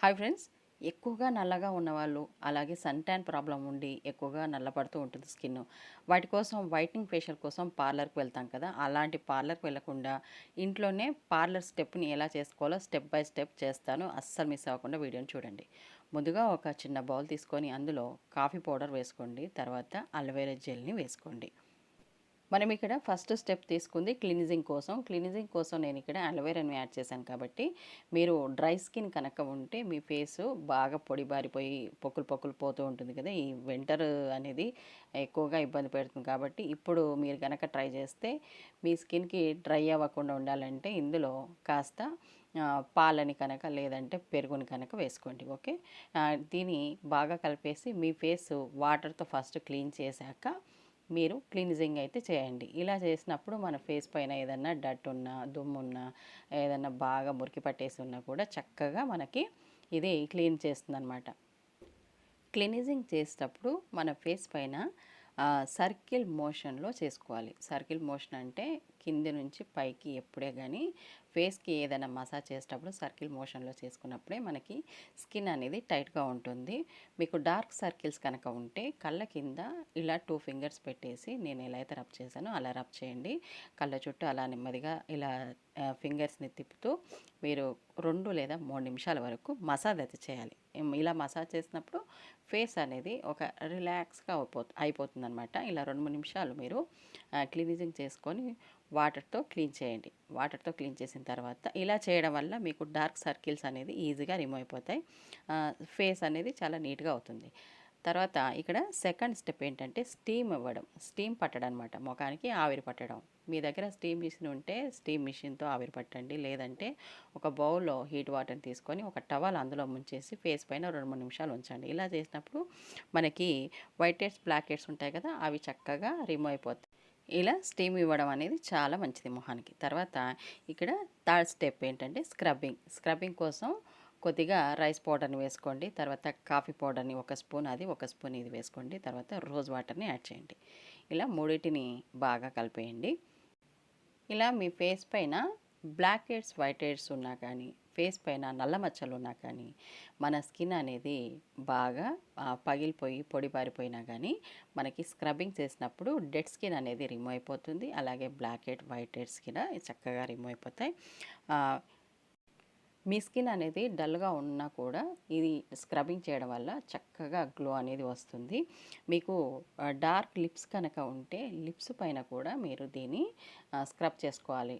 Hi friends. ఎక్కువగా నల్లగా ఉన్నవాళ్ళు అలాగే సన్ ట్యాన్ ప్రాబ్లం ఉండి ఎక్కువగా నల్లపడుతూ ఉంటుంది స్కిన్. వాటి కోసం వైట్నింగ్ ఫేషియల్ కోసం పార్లర్కి వెళ్తాం కదా. అలాంటి పార్లర్కి వెళ్ళకుండా ఇంట్లోనే పార్లర్ స్టెప్ని ఎలా చేసుకోవాలో స్టెప్ బై స్టెప్ చేస్తాను. అస్సలు మిస్ అవ్వకుండా వీడియోని చూడండి. ముందుగా ఒక చిన్న బౌల్ తీసుకొని అందులో కాఫీ పౌడర్ వేసుకోండి. తర్వాత అలోవెరా జెల్ని వేసుకోండి. మనం ఇక్కడ ఫస్ట్ స్టెప్ తీసుకుంది క్లీనిజింగ్ కోసం. క్లినిజింగ్ కోసం నేను ఇక్కడ అలోవెరాని యాడ్ చేశాను కాబట్టి మీరు డ్రై స్కిన్ కనుక ఉంటే మీ ఫేస్ బాగా పొడి బారిపోయి పొక్కులు పొక్కులు పోతూ ఉంటుంది కదా. ఈ వింటర్ అనేది ఎక్కువగా ఇబ్బంది పెడుతుంది కాబట్టి ఇప్పుడు మీరు కనుక ట్రై చేస్తే మీ స్కిన్కి డ్రై అవ్వకుండా ఉండాలంటే ఇందులో కాస్త పాలని కనుక లేదంటే పెరుగుని కనుక వేసుకోండి. ఓకే? దీన్ని బాగా కలిపేసి మీ ఫేస్ వాటర్తో ఫస్ట్ క్లీన్ చేశాక మీరు క్లీన్జింగ్ అయితే చేయండి. ఇలా చేసినప్పుడు మన ఫేస్ పైన ఏదన్నా డట్ ఉన్నా దుమ్మున్నా ఏదన్నా బాగా మురికి పట్టేసి ఉన్నా కూడా చక్కగా మనకి ఇది క్లీన్ చేస్తుంది అనమాట క్లీనిజింగ్ చేసేటప్పుడు మన ఫేస్ పైన సర్కిల్ మోషన్లో చేసుకోవాలి. సర్కిల్ మోషన్ అంటే కింది నుంచి పైకి ఎప్పుడే కానీ ఫేస్కి ఏదైనా మసాజ్ చేసేటప్పుడు సర్కిల్ మోషన్లో చేసుకున్నప్పుడే మనకి స్కిన్ అనేది టైట్గా ఉంటుంది. మీకు డార్క్ సర్కిల్స్ కనుక ఉంటే కళ్ళ కింద ఇలా టూ ఫింగర్స్ పెట్టేసి నేను ఎలా అయితే రబ్ చేశానో అలా రబ్ చేయండి. కళ్ళ చుట్టూ అలా నెమ్మదిగా ఇలా ఫింగర్స్ని తిప్పుతూ మీరు రెండు లేదా మూడు నిమిషాల వరకు మసాజ్ అయితే చేయాలి. ఇలా మసాజ్ చేసినప్పుడు ఫేస్ అనేది ఒక రిలాక్స్గా అయిపో అయిపోతుంది అనమాట ఇలా రెండు మూడు నిమిషాలు మీరు క్లీనిజింగ్ చేసుకొని వాటర్తో క్లీన్ చేయండి. వాటర్తో క్లీన్ చేసిన తర్వాత ఇలా చేయడం వల్ల మీకు డార్క్ సర్కిల్స్ అనేది ఈజీగా రిమూవ్ అయిపోతాయి. ఫేస్ అనేది చాలా నీట్గా అవుతుంది. తర్వాత ఇక్కడ సెకండ్ స్టెప్ ఏంటంటే స్టీమ్ ఇవ్వడం. స్టీమ్ పట్టడం అనమాట ముఖానికి ఆవిరి పట్టడం. మీ దగ్గర స్టీమ్ మిషన్ ఉంటే స్టీమ్ మిషన్తో ఆవిరి పట్టండి. లేదంటే ఒక బౌల్లో హీట్ వాటర్ని తీసుకొని ఒక టవల్ అందులో ముంచేసి ఫేస్ పైన రెండు మూడు నిమిషాలు ఉంచండి. ఇలా చేసినప్పుడు మనకి వైట్ హెడ్స్ బ్లాక్ హెడ్స్ ఉంటాయి కదా అవి చక్కగా రిమూవ్ అయిపోతాయి. ఇలా స్టీమ్ ఇవ్వడం అనేది చాలా మంచిది మొహానికి. తర్వాత ఇక్కడ థర్డ్ స్టెప్ ఏంటంటే స్క్రబ్బింగ్ స్క్రబ్బింగ్ కోసం కొద్దిగా రైస్ పౌడర్ని వేసుకోండి తర్వాత కాఫీ పౌడర్ని ఒక స్పూన్ అది ఒక స్పూన్ ఇది వేసుకోండి తర్వాత రోజ్ వాటర్ని యాడ్ చేయండి. ఇలా మూడింటిని బాగా కలిపేయండి. ఇలా మీ ఫేస్ పైన బ్లాక్ హెడ్స్ వైట్ హెడ్స్ ఉన్నా కానీ ఫేస్ పైన నల్ల మచ్చలు ఉన్నా కానీ మన స్కిన్ అనేది బాగా పగిలిపోయి పొడిబారిపోయినా కానీ మనకి స్క్రబ్బింగ్ చేసినప్పుడు డెడ్ స్కిన్ అనేది రిమూవ్ అయిపోతుంది. అలాగే బ్లాక్ హెడ్ వైట్ హెడ్స్ కూడా చక్కగా రిమూవ్ అయిపోతాయి. మీ స్కిన్ అనేది డల్గా ఉన్నా కూడా ఇది స్క్రబ్బింగ్ చేయడం వల్ల చక్కగా గ్లో అనేది వస్తుంది. మీకు డార్క్ లిప్స్ కనుక ఉంటే లిప్స్ పైన కూడా మీరు దీన్ని స్క్రబ్ చేసుకోవాలి.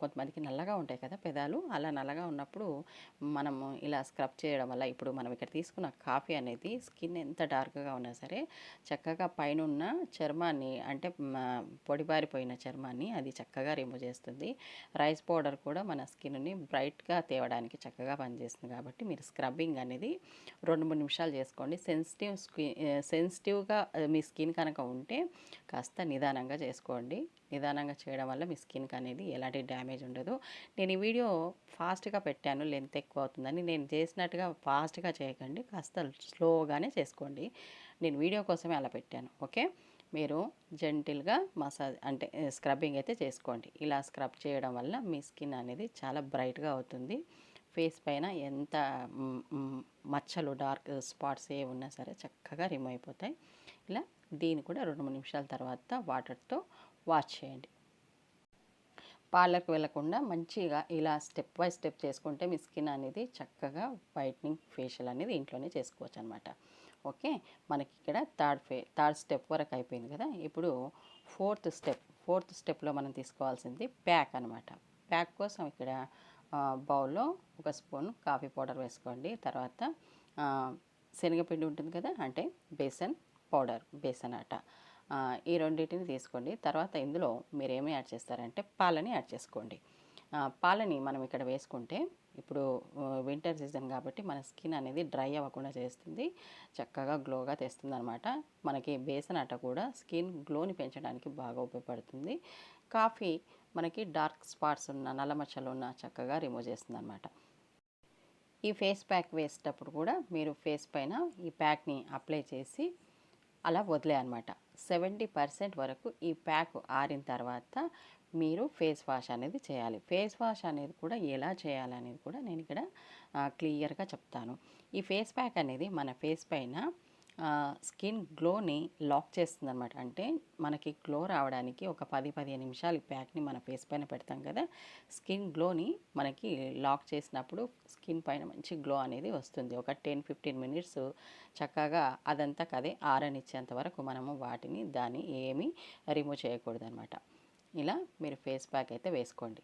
కొంతమందికి నల్లగా ఉంటాయి కదా పెదాలు. అలా నల్లగా ఉన్నప్పుడు మనము ఇలా స్క్రబ్ చేయడం వల్ల ఇప్పుడు మనం ఇక్కడ తీసుకున్న కాఫీ అనేది స్కిన్ ఎంత డార్క్గా ఉన్నా సరే చక్కగా పైన ఉన్న చర్మాన్ని అంటే పొడిబారిపోయిన చర్మాన్ని అది చక్కగా రిమూవ్ చేస్తుంది. రైస్ పౌడర్ కూడా మన స్కిన్ని బ్రైట్గా తేవడానికి చక్కగా పనిచేస్తుంది కాబట్టి మీరు స్క్రబ్బింగ్ అనేది రెండు మూడు నిమిషాలు చేసుకోండి. సెన్సిటివ్ స్కిన్ సెన్సిటివ్గా మీ స్కిన్ కనుక ఉంటే కాస్త నిదానంగా చేసుకోండి. నిదానంగా చేయడం వల్ల మీ స్కిన్కి అనేది ఎలాంటి డ్యామేజ్ ఉండదు. నేను ఈ వీడియో ఫాస్ట్గా పెట్టాను లెంత్ ఎక్కువ అవుతుందని. నేను చేసినట్టుగా ఫాస్ట్గా చేయకండి కాస్త స్లోగానే చేసుకోండి. నేను వీడియో కోసమే అలా పెట్టాను ఓకే? మీరు జెంటిల్గా మసాజ్ అంటే స్క్రబ్బింగ్ అయితే చేసుకోండి. ఇలా స్క్రబ్ చేయడం వల్ల మీ స్కిన్ అనేది చాలా బ్రైట్గా అవుతుంది. ఫేస్ పైన ఎంత మచ్చలు డార్క్ స్పాట్స్ ఏ ఉన్నా సరే చక్కగా రిమూవ్ అయిపోతాయి. ఇలా దీన్ని కూడా రెండు మూడు నిమిషాల తర్వాత వాటర్తో వాష్ చేయండి. పార్లర్కి వెళ్ళకుండా మంచిగా ఇలా స్టెప్ బై స్టెప్ చేసుకుంటే మీ స్కిన్ అనేది చక్కగా వైట్నింగ్ ఫేషియల్ అనేది ఇంట్లోనే చేసుకోవచ్చు అనమాట ఓకే? మనకి ఇక్కడ థర్డ్ ఫే థర్డ్ స్టెప్ వరకు అయిపోయింది కదా? ఇప్పుడు ఫోర్త్ స్టెప్ ఫోర్త్ స్టెప్లో మనం తీసుకోవాల్సింది ప్యాక్ అనమాట ప్యాక్ కోసం ఇక్కడ బౌల్లో ఒక స్పూన్ కాఫీ పౌడర్ వేసుకోండి. తర్వాత శనగపిండి ఉంటుంది కదా? అంటే బేసన్ పౌడర్ బేసన్ ఆట ఈ రెండింటిని తీసుకోండి. తర్వాత ఇందులో మీరు ఏమి యాడ్ చేస్తారంటే పాలని యాడ్ చేసుకోండి. పాలని మనం ఇక్కడ వేసుకుంటే ఇప్పుడు వింటర్ సీజన్ కాబట్టి మన స్కిన్ అనేది డ్రై అవ్వకుండా చేస్తుంది. చక్కగా గ్లోగా తెస్తుంది అనమాట మనకి బేసన్ అట్ట కూడా స్కిన్ గ్లోని పెంచడానికి బాగా ఉపయోగపడుతుంది. కాఫీ మనకి డార్క్ స్పాట్స్ ఉన్న నల్ల మచ్చలు ఉన్న చక్కగా రిమూవ్ చేస్తుంది అనమాట ఈ ఫేస్ ప్యాక్ వేసేటప్పుడు కూడా మీరు ఫేస్ పైన ఈ ప్యాక్ని అప్లై చేసి అలా వదిలే అనమాట సెవెంటీ పర్సెంట్ వరకు ఈ ప్యాక్ ఆరిన తర్వాత మీరు ఫేస్ వాష్ అనేది చేయాలి. ఫేస్ వాష్ అనేది కూడా ఎలా చేయాలనేది కూడా నేను ఇక్కడ క్లియర్గా చెప్తాను. ఈ ఫేస్ ప్యాక్ అనేది మన ఫేస్ పైన స్కిన్ గ్లోని లాక్ చేస్తుంది అనమాట అంటే మనకి గ్లో రావడానికి ఒక పది పదిహేను నిమిషాలు ఈ ప్యాక్ని మన ఫేస్ పైన పెడతాం కదా. స్కిన్ గ్లోని మనకి లాక్ చేసినప్పుడు స్కిన్ పైన మంచి గ్లో అనేది వస్తుంది. ఒక టెన్ ఫిఫ్టీన్ మినిట్స్ చక్కగా అదంతా కదే ఆరనిచ్చేంత వరకు మనము వాటిని దాన్ని ఏమీ రిమూవ్ చేయకూడదు అనమాట ఇలా మీరు ఫేస్ ప్యాక్ అయితే వేసుకోండి.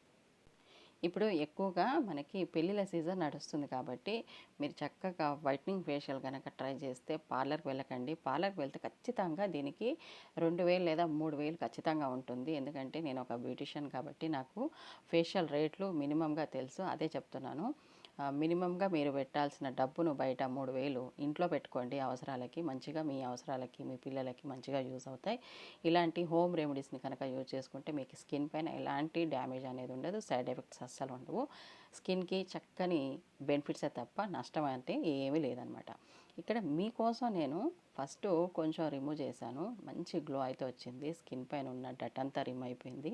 ఇప్పుడు ఎక్కువగా మనకి పెళ్ళిళ్ళ సీజన్ నడుస్తుంది కాబట్టి మీరు చక్కగా వైట్నింగ్ ఫేషియల్ కనుక ట్రై చేస్తే పార్లర్కి వెళ్ళకండి. పార్లర్కి వెళ్తే ఖచ్చితంగా దీనికి రెండు వేలు లేదా మూడు వేలు ఖచ్చితంగా ఉంటుంది. ఎందుకంటే నేను ఒక బ్యూటిషియన్ కాబట్టి నాకు ఫేషియల్ రేట్లు మినిమంగా తెలుసు. అదే చెప్తున్నాను. మినిమంగా మీరు పెట్టాల్సిన డబ్బును బయట మూడు వేలు ఇంట్లో పెట్టుకోండి అవసరాలకి మంచిగా మీ అవసరాలకి మీ పిల్లలకి మంచిగా యూజ్ అవుతాయి. ఇలాంటి హోమ్ రెమెడీస్ని కనుక యూజ్ చేసుకుంటే మీకు స్కిన్ పైన ఎలాంటి డ్యామేజ్ అనేది ఉండదు సైడ్ ఎఫెక్ట్స్ అస్సలు ఉండవు. స్కిన్కి చక్కని బెనిఫిట్సే తప్ప నష్టం అంటే ఏమీ లేదనమాట. ఇక్కడ మీకోసం నేను ఫస్ట్ కొంచెం రిమూవ్ చేశాను. మంచి గ్లో అయితే వచ్చింది స్కిన్ పైన ఉన్న డట్ అంతా రిమూవ్ అయిపోయింది.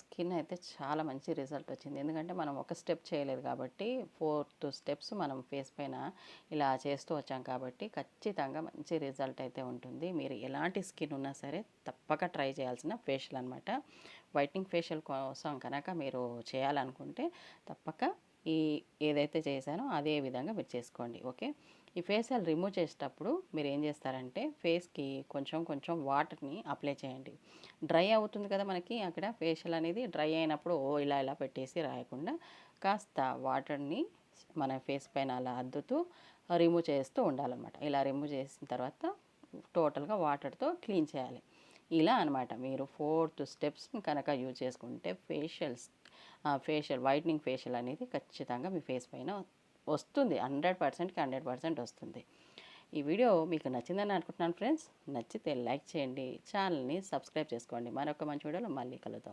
స్కిన్ అయితే చాలా మంచి రిజల్ట్ వచ్చింది. ఎందుకంటే మనం ఒక స్టెప్ చేయలేదు కాబట్టి ఫోర్త్ స్టెప్స్ మనం ఫేస్ పైన ఇలా చేస్తూ వచ్చాం కాబట్టి ఖచ్చితంగా మంచి రిజల్ట్ అయితే ఉంటుంది. మీరు ఎలాంటి స్కిన్ ఉన్నా సరే తప్పక ట్రై చేయాల్సిన ఫేషియల్ అనమాట వైట్నింగ్ ఫేషియల్ కోసం కనుక మీరు చేయాలనుకుంటే తప్పక ఈ ఏదైతే చేశానో అదే విధంగా మీరు చేసుకోండి. ఓకే? ఈ ఫేషియల్ రిమూవ్ చేసేటప్పుడు మీరు ఏం చేస్తారంటే ఫేస్కి కొంచెం కొంచెం వాటర్ని అప్లై చేయండి. డ్రై అవుతుంది కదా మనకి అక్కడ ఫేషియల్ అనేది డ్రై అయినప్పుడు ఓ ఇలా ఇలా పెట్టేసి రాయకుండా కాస్త వాటర్ని మన ఫేస్ పైన అలా అద్దుతూ రిమూవ్ చేస్తూ ఉండాలన్నమాట. ఇలా రిమూవ్ చేసిన తర్వాత టోటల్గా వాటర్తో క్లీన్ చేయాలి. ఇలా అనమాట మీరు ఫోర్త్ స్టెప్స్ని కనుక యూజ్ చేసుకుంటే ఫేషియల్స్ ఫేషియల్ వైట్నింగ్ ఫేషియల్ అనేది ఖచ్చితంగా మీ ఫేస్ పైన వస్తుంది. హండ్రెడ్ పర్సెంట్కి హండ్రెడ్ పర్సెంట్ వస్తుంది. ఈ వీడియో మీకు నచ్చిందని అనుకుంటున్నాను ఫ్రెండ్స్. నచ్చితే లైక్ చేయండి ఛానల్ని సబ్స్క్రైబ్ చేసుకోండి. మరొక మంచి వీడియోలో మళ్ళీ కలుద్దాం.